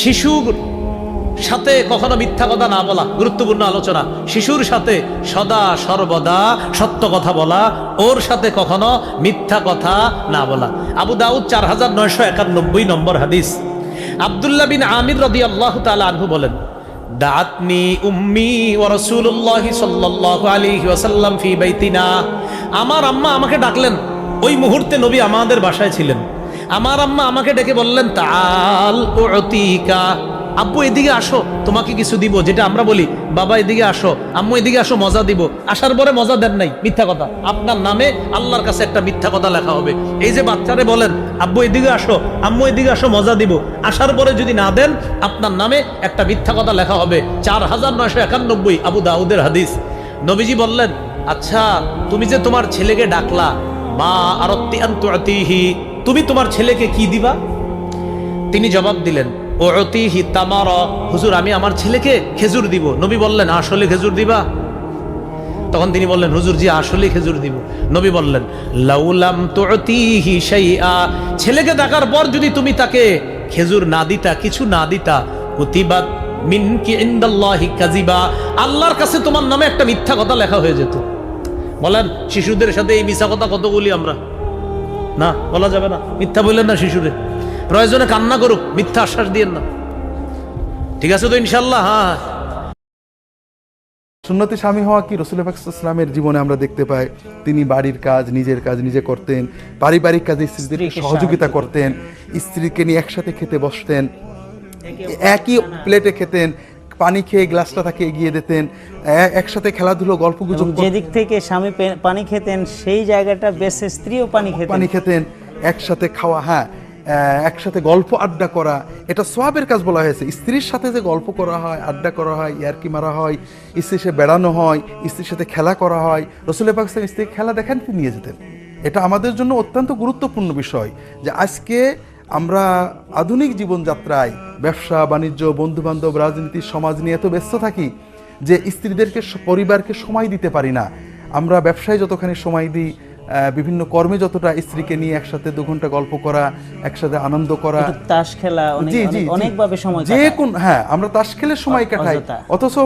শিশুর সাথে কখনো মিথ্যা কথা না বলা, গুরুত্বপূর্ণ আলোচনা। শিশুর সাথে সদা সর্বদা সত্য কথা বলা, ওর সাথে কখনো মিথ্যা কথা না বলা। আবু দাউদ চার হাজার নয়শো একানব্বই নম্বর হাদিস। আবদুল্লাহ বিন আমির রদি আল্লাহ তালা আনহু বলেন দাতনি উম্মি ও রসুল্লাহ সাল্লাহ আলাইহি ওয়াসাল্লাম ফি বাইতিনা। আমার আম্মা আমাকে ডাকলেন, ওই মুহূর্তে নবী আমাদের বাসায় ছিলেন। আমার আম্মা আমাকে ডেকে বললেন, তাল উতিকা। আব্বু, এদিকে আসো, তোমাকে কিছু দিব, যেটা আমরা বলি, বাবা, এদিকে আসো, আম্মু, এদিকে আসো, মজা দিব। আসার পরে মজা দেন নাই, মিথ্যা কথা। আপনার নামে আল্লাহর কাছে একটা মিথ্যা কথা লেখা হবে। এই যে বাচ্চারে বলেন, আব্বু, এদিকে আসো, আম্মু, এদিকে আসো, মজা দিব। আসার পরে যদি না দেন, আপনার নামে একটা মিথ্যা কথা লেখা হবে। চার হাজার নয়শো একানব্বই আবু দাউদের হাদিস। নবীজি বললেন আচ্ছা তুমি যে তোমার ছেলেকে ডাকলা, মা আরত্তি আন্তুআতিহি তুমি তোমার ছেলেকে কি দিবা? তিনি জবাব দিলেন ও অতিহি তামার। হুজুর, আমি আমার ছেলেকে খেজুর দিব। নবী বললেন, আসলে খেজুর দিবা? তখন তিনি বললেন, হুজুর জি আসলে খেজুর দিব। নবী বললেন লাউলাম তুতিহি শাইআ। ছেলেকে দেখার পর যদি তুমি তাকে খেজুর না দিতা, কিছু না দিতা, কুতিবাত মিনকি ইনদাল্লাহি কাযিবা। আল্লাহর কাছে তোমার নামে একটা মিথ্যা কথা লেখা হয়ে যেত। বলেন, শিশুদের সাথে এই মিথ্যা কথা কত বলি আমরা? না বলা যাবে না। মিথ্যা বললেন না শিশুরে। প্রয়োজনে কান্না করুক মিথ্যা আশ্বাস দিয়েন না। ঠিক আছে তো ইনশাল্লাহ হ্যাঁ সুন্নতি স্বামী হওয়া কি? রসুল ইসলামের জীবনে আমরা দেখতে পাই তিনি বাড়ির কাজ নিজের কাজ নিজে করতেন। পারিবারিক কাজে স্ত্রীদেরকে স্ত্রীকে সহযোগিতা করতেন। স্ত্রীকে নিয়ে একসাথে খেতে বসতেন। একই প্লেটে খেতেন। পানি খেয়ে গ্লাসটা তাকে এগিয়ে দিতেন একসাথে খেলাধুলো গল্প গুজব যেদিক থেকে স্বামী পানি খেতেন সেই জায়গাটা বেশি স্ত্রীও পানি খেতেন। পানি খেতেন একসাথে খাওয়া হ্যাঁ একসাথে গল্প আড্ডা করা এটা সোয়াবের কাজ বলা হয়েছে। স্ত্রীর সাথে যে গল্প করা হয় আড্ডা করা হয় ইয়ারকি মারা হয় স্ত্রীর সাথে বেড়ানো হয় স্ত্রীর সাথে খেলা করা হয় রসুল পাকিস্তান স্ত্রীকে খেলা দেখান নিয়ে যেতেন এটা আমাদের জন্য অত্যন্ত গুরুত্বপূর্ণ বিষয় যে আজকে আমরা আধুনিক জীবনযাত্রায় ব্যবসা বাণিজ্য বন্ধু বান্ধব রাজনীতি সমাজ নিয়ে এত ব্যস্ত থাকি যে স্ত্রীদেরকে পরিবারকে সময় দিতে পারি না। আমরা ব্যবসায় যতখানি সময় দিই বিভিন্ন কর্মে যতটা স্ত্রীকে নিয়ে একসাথে দু ঘণ্টা গল্প করা একসাথে আনন্দ করা। তাস খেলা জি জি অনেকভাবে সময় যে কোন হ্যাঁ আমরা তাস খেলে সময় কাটাই। অথচ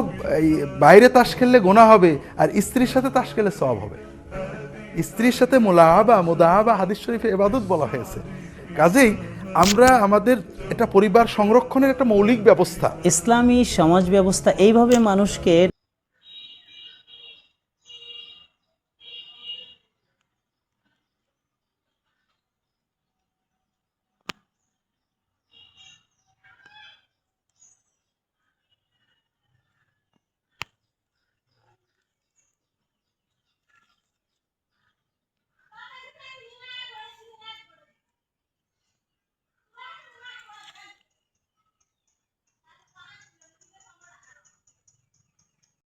বাইরে তাস খেললে গোনা হবে আর স্ত্রীর সাথে তাস খেলে সব হবে। স্ত্রীর সাথে মোলাহাবা, মোদাহাবা, হাদিস শরীফে এবাদত বলা হয়েছে। কাজেই আমরা আমাদের এটা পরিবার সংরক্ষণের একটা মৌলিক ব্যবস্থা। ইসলামী সমাজ ব্যবস্থা এইভাবে মানুষকে